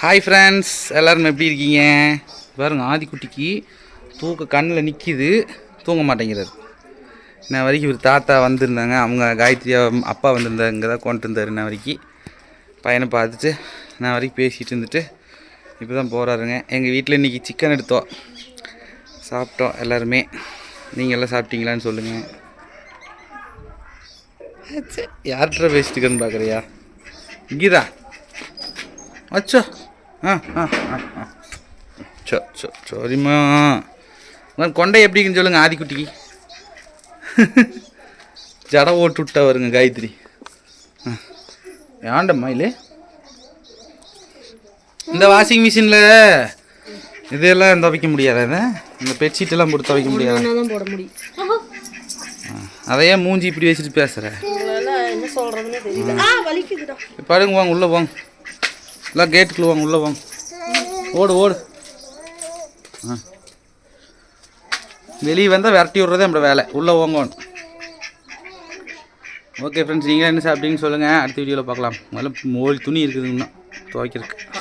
Hi friends எல்லோரும் எப்படி இருக்கீங்க? பாருங்க ஆதிக்குட்டிக்கு தூக்க கண்ணில் நிற்கிது தூங்க மாட்டேங்கிறாரு. இன்ன வரைக்கும் இவர் தாத்தா வந்திருந்தாங்க. அவங்க காயத்ரியா அப்பா வந்திருந்தாங்க இங்கே தான் கொண்டு இருந்தார் இன்ன வரைக்கும் பையனை பார்த்துட்டு நான் வரைக்கும் பேசிகிட்டு இருந்துட்டு இப்போ தான் போகிறாருங்க எங்கள் வீட்டில் இன்றைக்கி சிக்கன் எடுத்தோம். சாப்பிட்டோம் எல்லாருமே. நீங்கள் எல்லாம் சாப்பிட்டீங்களான்னு சொல்லுங்கள் யார்கிட்ட பேசிட்டு இருக்கேன்னு பார்க்குறியா இங்கேதா அச்சோ. ஆ ஆ ஆ ஆ. சோ சோ சரிம்மா கொண்டை எப்படி இருக்குன்னு சொல்லுங்கள் ஆதிக்குட்டிக்கு. ஜட ஓட்டு விட்டா வருங்க காயத்ரி. ஆ. ஏன்டம்மா இல்லை இந்த வாஷிங் மிஷினில் இதெல்லாம் துவைக்க முடியாதா? இந்த பெட்ஷீட்டெல்லாம் போட்டு துவைக்க முடியாதா? அதையே மூஞ்சி இப்படி வச்சுட்டு பேசுகிற உங்களால என்ன சொல்றதுன்னு தெரியல. ஆ வலிக்குதுடா. பாருங்க வாங்க உள்ளே வாங்க. எல்லாம் கேட்டுக்குள்ள வாங்க உள்ளே வாங்க. ஓடு ஓடு. ஆ. வெளியே வந்தால் விரட்டி விட்றதே நம்மளோட வேலை. உள்ளே வாங்கணும் ஓகே ஃப்ரெண்ட்ஸ் நீங்கள் என்ன சாப்பிட்டீங்கன்னு சொல்லுங்கள் அடுத்த வீடியோவில் பார்க்கலாம். முதல்ல மோல் துணி இருக்குதுங்கண்ணா துவைக்கிறதுக்கு.